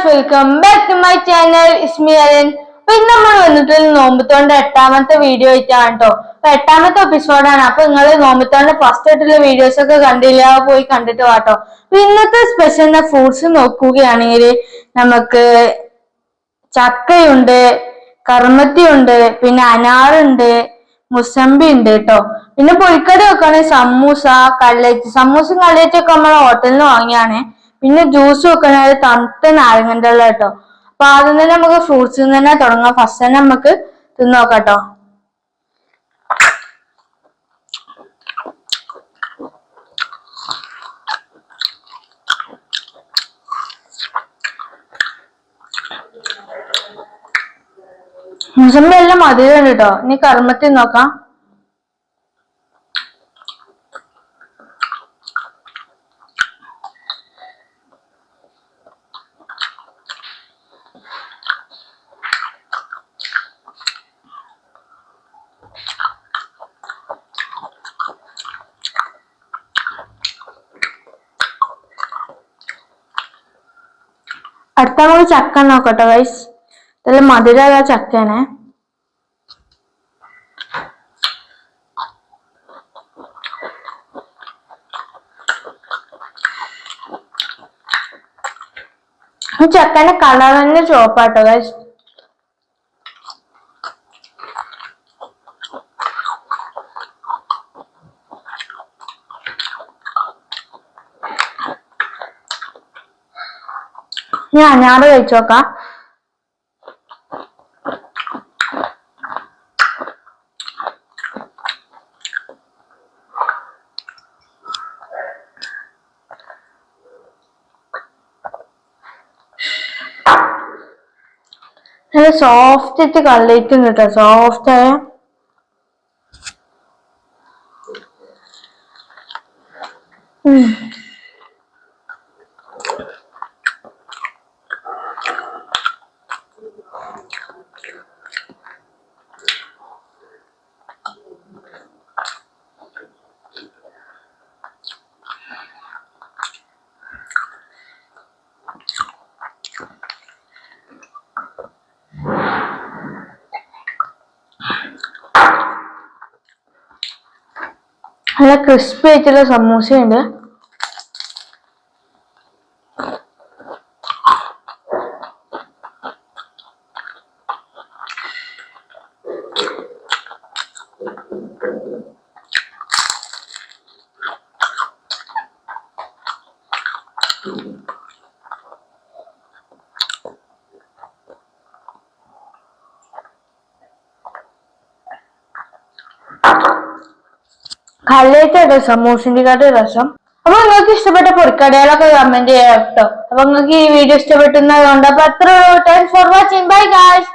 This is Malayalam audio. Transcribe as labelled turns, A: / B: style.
A: Guys welcome back to my channel Ismi Alan അപ്പൊ ഇന്ന് നമ്മൾ വന്നിട്ട് നോമ്പത്തോണ്ട് എട്ടാമത്തെ വീഡിയോ ആയിട്ടാണ് കേട്ടോ അപ്പൊ എട്ടാമത്തെ എപ്പിസോഡാണ് അപ്പൊ നിങ്ങൾ നോമ്പത്തോണ്ട് ഫസ്റ്റ് ആയിട്ടുള്ള വീഡിയോസ് ഒക്കെ കണ്ടില്ല പോയി കണ്ടിട്ട് വാട്ടോ അപ്പൊ ഇന്നത്തെ സ്പെഷ്യൽ ഫ്രൂട്ട്സ് നോക്കുകയാണെങ്കിൽ നമുക്ക് ചക്കയുണ്ട് കർമ്മത്തിയുണ്ട് പിന്നെ അനാറുണ്ട് മുസമ്പി ഉണ്ട് കേട്ടോ പിന്നെ പൊരിക്കടി വെക്കുകയാണെങ്കിൽ സമൂസ കല്ലേറ്റ് സമൂസയും കല്ലേറ്റും നമ്മൾ ഹോട്ടലിൽ വാങ്ങിയാണ്. പിന്നെ ജ്യൂസ് വെക്കണത് തണുത്ത നാരങ്ങന്റെ വെള്ളം കേട്ടോ. അപ്പൊ ആദ്യം തന്നെ നമുക്ക് ഫ്രൂട്ട്സിൽ നിന്ന് തന്നെ തുടങ്ങാം. ഫസ്റ്റ് തന്നെ നമുക്ക് തിന്നോക്കാട്ടോ നോക്കാം കേട്ടോ. മുസമ്പി എല്ലാം മധുരം ഇനി കർമ്മത്തിൽ നോക്കാം. അടുത്ത നമുക്ക് ചക്ക നോക്കട്ടെ വൈസ് ഇതെല്ലാം മധുരമുള്ള ചക്കനെ ചക്കന്റെ കളർ തന്നെ ചുവപ്പാട്ടോ ഗൈസ് ഞാൻ അനാറ് കഴിച്ചു നോക്കാം നല്ല സോഫ്റ്റ് ആയിട്ട് കള്ളിയിട്ടുണ്ട് കേട്ടോ സോഫ്റ്റ് ആയ ഉം. നല്ല ക്രിസ്പി ആയിട്ടുള്ള സമൂസയുണ്ട്. Thank സമൂസിന്റെ കാട്ട് രസം അപ്പൊ നിങ്ങൾക്ക് ഇഷ്ടപ്പെട്ട പൊരിക്കടകളൊക്കെ കമന്റ് ചെയ്യാം കേട്ടോ. അപ്പൊ നിങ്ങൾക്ക് ഈ വീഡിയോ ഇഷ്ടപ്പെട്ടുന്നതുകൊണ്ട് അപ്പൊ അത്ര thanks for watching bye guys